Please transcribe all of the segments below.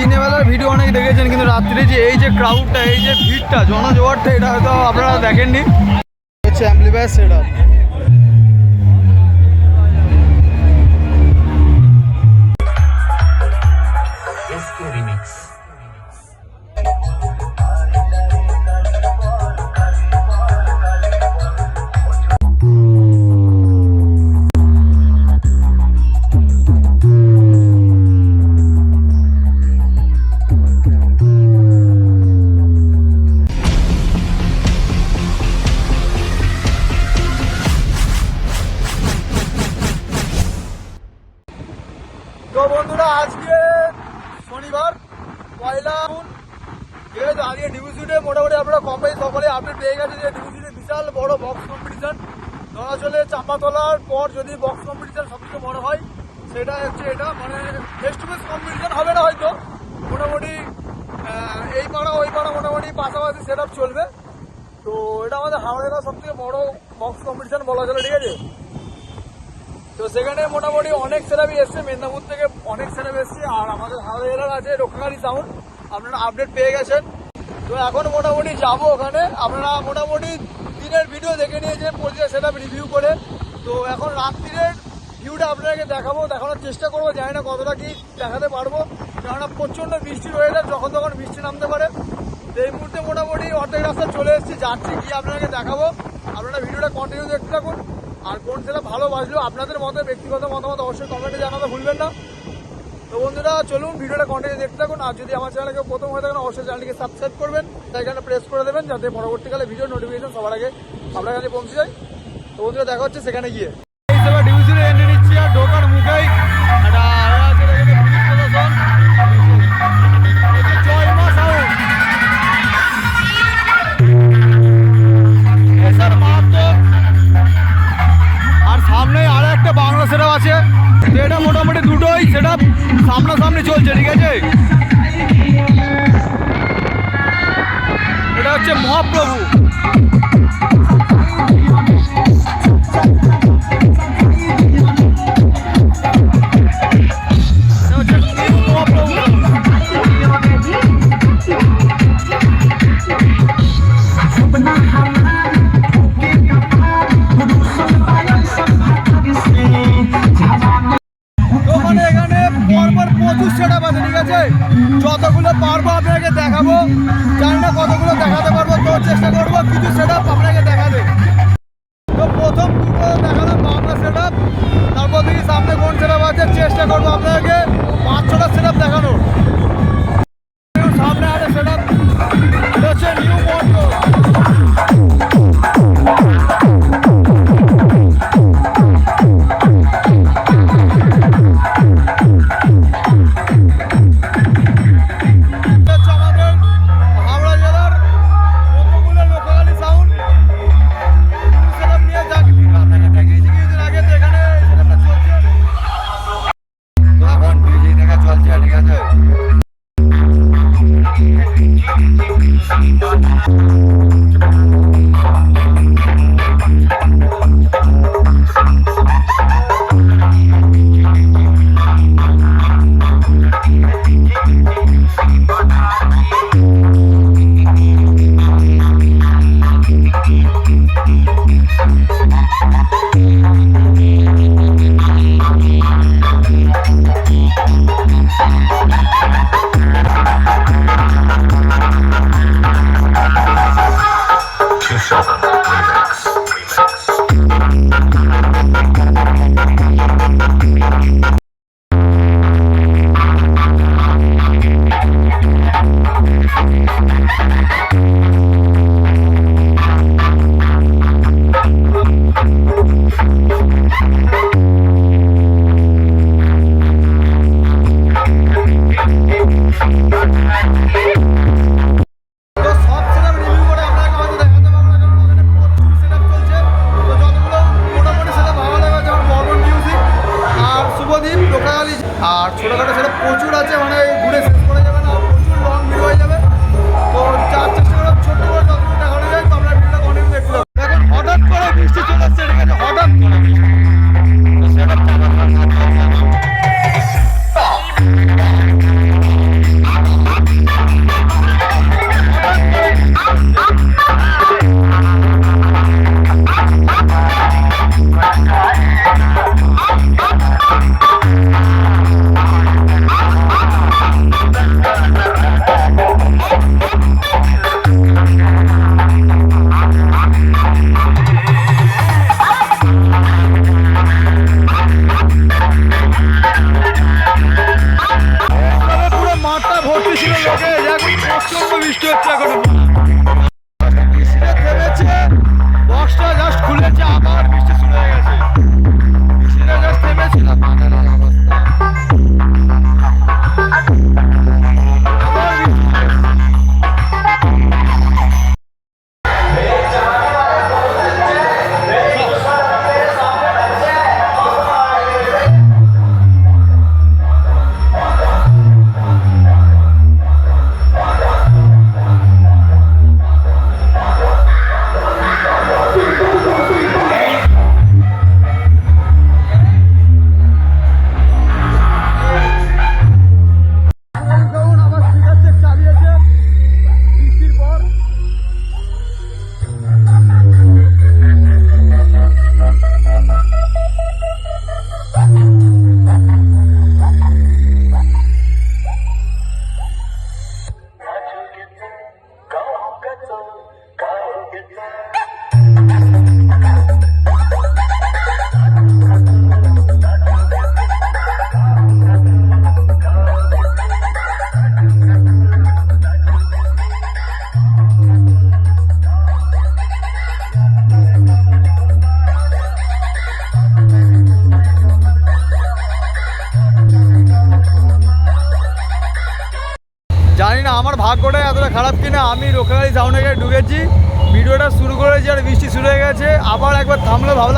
দিনের বেলার ভিডিও অনেক দেখেছেন, কিন্তু রাত্রে যে এই যে ক্রাউডটা এই যে ভিড়টা, জনজোয়ারটা, এটা হয়তো আপনারা দেখেননি। হচ্ছে অ্যাম্পলিফায়ার যদি বক্স কম্পিটিশন সবথেকে বড় হয়, সেটা হচ্ছে এটা মানে ফেস টু ফেস কম্পিটিশন হবে না হয়তো। মোটামুটি এই পাড়া, ওই পাড়া মোটামুটি পাশাপাশি সেট চলবে। তো এটা আমাদের হাওড়ার সব থেকে বড় বক্স কম্পিটিশন বলা চলে, ঠিক আছে? তো সেখানে মোটামুটি অনেক সেরাবি এসছে, মেদিনীপুর থেকে অনেক সেরাবি এসছে, আর আমাদের হাওড়া জেলার আছে রক্ষাকারী সাউন্ড আপনারা আপডেট পেয়ে গেছেন। তো এখন মোটামুটি যাব ওখানে। আপনারা মোটামুটি দিনের ভিডিও দেখে নিয়েছেন প্রতিটা সেটা রিভিউ করে তো এখন রাত্রিরের ভিউটা আপনাকে দেখাবো, দেখানোর চেষ্টা করব, জানি না কতটা কি দেখাতে পারব। কেননা প্রচণ্ড বৃষ্টি রয়ে যায় যখন তখন বৃষ্টি নামতে পারে। এই মুহূর্তে মোটামুটি অর্ধেক রাস্তা চলে এসেছি, যাচ্ছি, গিয়ে আপনাকে দেখাবো। আপনারা ভিডিওটা কন্টিনিউ দেখতে থাকুন। আর কোন সেটা ভালো বাজলো, আপনাদের মতো, ব্যক্তিগত মতামত অবশ্যই কমেন্টে জানাতে ভুলবেন না। তো বন্ধুরা, চলুন ভিডিওটা কন্টিনিউ দেখতে থাকুন। আর যদি আমার চ্যানেলে কেউ প্রথম হয়ে থাকেন, অবশ্যই চ্যানেলটিকে সাবস্ক্রাইব করবেন। এখানে প্রেস করে দেবেন, যাতে পরবর্তীকালে ভিডিও নোটিফিকেশন সবার আগে আপনার কাছে পৌঁছে যায়। তো বন্ধুরা দেখা হচ্ছে সেখানে গিয়ে। চেষ্টা করব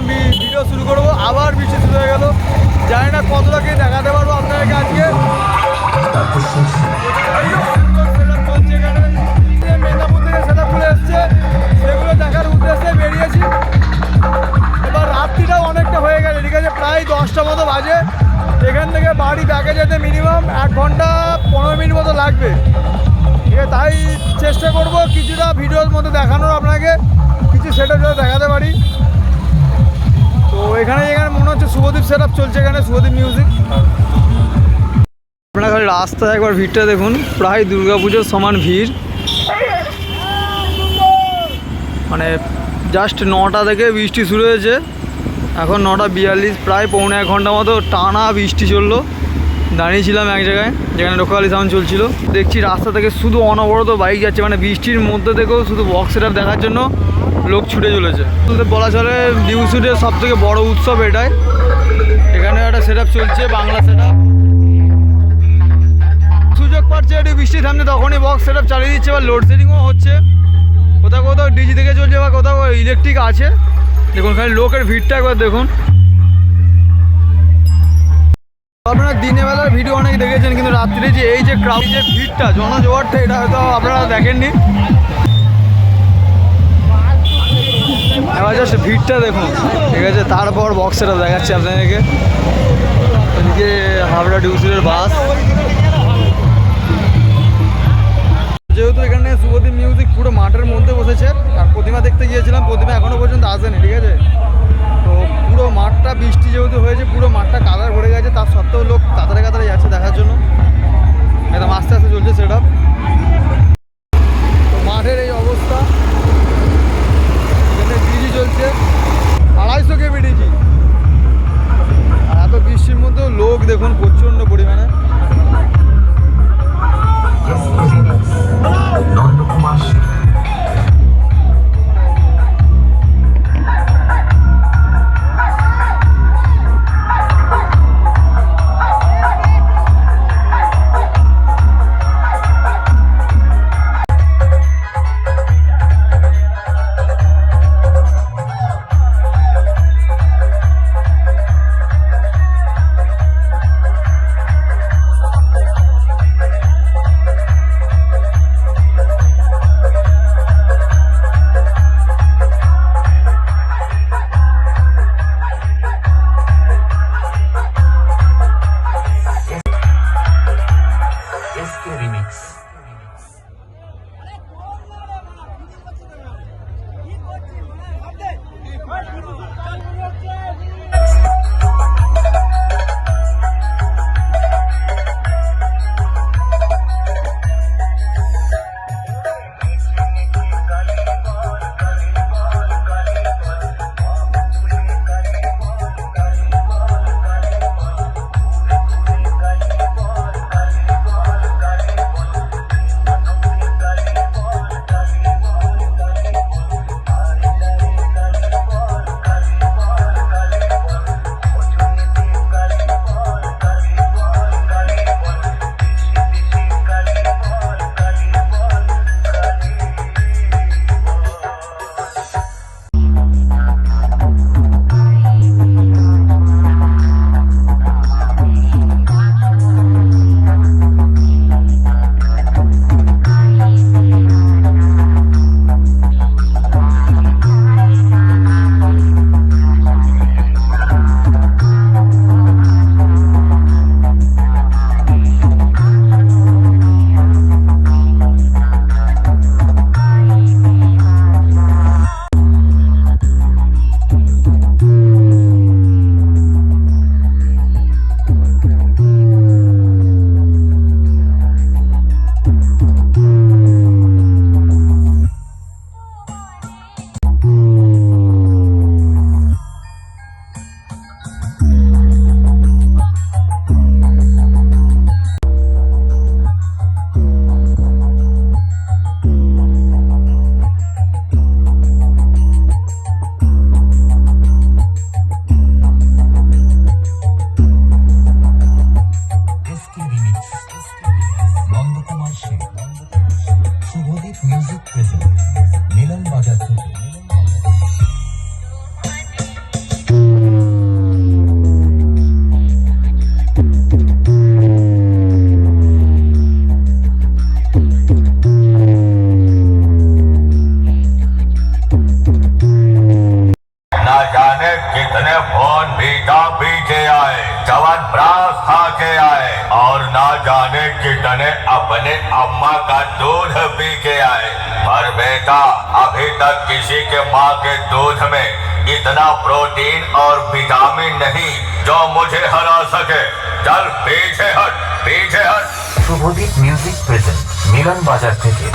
ভি- ভিডিও শুরু করব। আবার বৃষ্টি শুরু হয়ে গেল। জানি না কতটা কি দেখাতে পারব আপনাদেরকে আজকে। থেকে গুলো এসছে, সেগুলো দেখার উদ্দেশ্যে বেরিয়েছি। এবার রাত্রিটাও অনেকটা হয়ে প্রায় দশটা মতো বাজে। এখান থেকে বাড়ি ব্যাগে যেতে মিনিমাম এক ঘণ্টা পনেরো মিনিট মতো লাগবে। ঠিক তাই চেষ্টা করব কিছুটা ভিডিওর মধ্যে দেখানোর আপনাকে। কিছু সেটা দেখাতে পারি। এখানে এখানে মনে হচ্ছে শুভদীপ সেট চলছে এখানে, শুভদীপ মিউজিক আপনার খালি রাস্তায় একবার ভিড়টা দেখুন, প্রায় দুর্গাপুজোর সমান ভিড়। মানে জাস্ট নটা থেকে বৃষ্টি শুরু হয়েছে, এখন নটা বিয়াল্লিশ, প্রায় পৌনে এক ঘণ্টা মতো টানা বৃষ্টি চলল। দাঁড়িয়েছিলাম এক জায়গায়, যেখানে লোকালি সাউন্ড চলছিল। দেখছি রাস্তা থেকে শুধু অনবরত বাইক যাচ্ছে মানে বৃষ্টির মধ্যে থেকেও শুধু বক্স সেট দেখার জন্য লোক ছুটে চলেছে। বলা চলে ডিউসুটের সব থেকে বড় উৎসব এটাই। এখানে একটা সেট চলছে, বাংলা সেট সুযোগ পাচ্ছে একটু বৃষ্টি থামছে তখনই বক্স সেট চালিয়ে দিচ্ছে, বা লোডশেডিংও হচ্ছে। কোথাও কোথাও ডিজি থেকে চলছে, বা কোথাও ইলেকট্রিক আছে। দেখুন, খালি লোকের ভিড়টা একবার দেখুন। আপনারা দিনের বেলার ভিডিও অনেক দেখেছেন, কিন্তু রাত্রিরে যে এই যে ক্রাউড যে ভিড়টা জনজোয়ারটা এটা হয়তো আপনারা দেখেননি। এবার জাস্ট ভিড়টা দেখুন। ঠিক আছে, তারপর বক্সটা দেখাচ্ছি আপনাদেরকে। এদিকে হাবড়া ডিউসিলের বাস। যেহেতু এখানে শুভদীপ মিউজিক পুরো মাঠের মধ্যে বসেছে, আর প্রতিমা দেখতে গিয়েছিলাম, প্রতিমা এখনও পর্যন্ত আসেনি, ঠিক আছে? তো পুরো মাঠটা বৃষ্টি যেহেতু হয়েছে, পুরো মাঠটা কাদার ভরে গেছে, তার সত্ত্বেও লোক কাতারে কাতারে যাচ্ছে দেখার জন্য। একদম আস্তে আস্তে চলছে সেটা। बीता पी के आए जवान ब्रास खा के आए और ना जाने कितने अपने अम्मा का दूध पी के आए पर बेटा अभी तक किसी के माँ के दूध में इतना प्रोटीन और विटामिन नहीं जो मुझे हरा सके चल पीछे हट पीछे हट শুভদীপ মিউজিক প্রেজেন্ট মিলন বাজার থেকে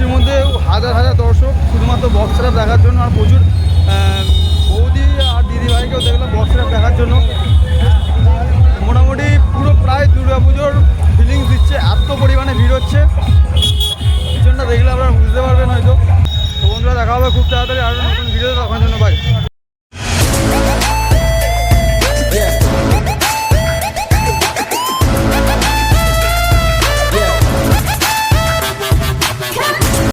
বৃষ্টির মধ্যে হাজার হাজার দর্শক শুধুমাত্র বক্স দেখার জন্য আর প্রচুর বৌদি আর দিদিভাইকেও দেখলাম বক্স দেখার জন্য। মোটামুটি পুরো প্রায় দুর্গা পুজোর ফিলিংস দিচ্ছে, এত পরিমাণে ভিড় হচ্ছে। পিছনটা দেখলে আপনারা বুঝতে পারবেন হয়তো। তো বন্ধুরা, দেখা হবে খুব তাড়াতাড়ি আরও নতুন ভিডিও দেখার জন্য বাই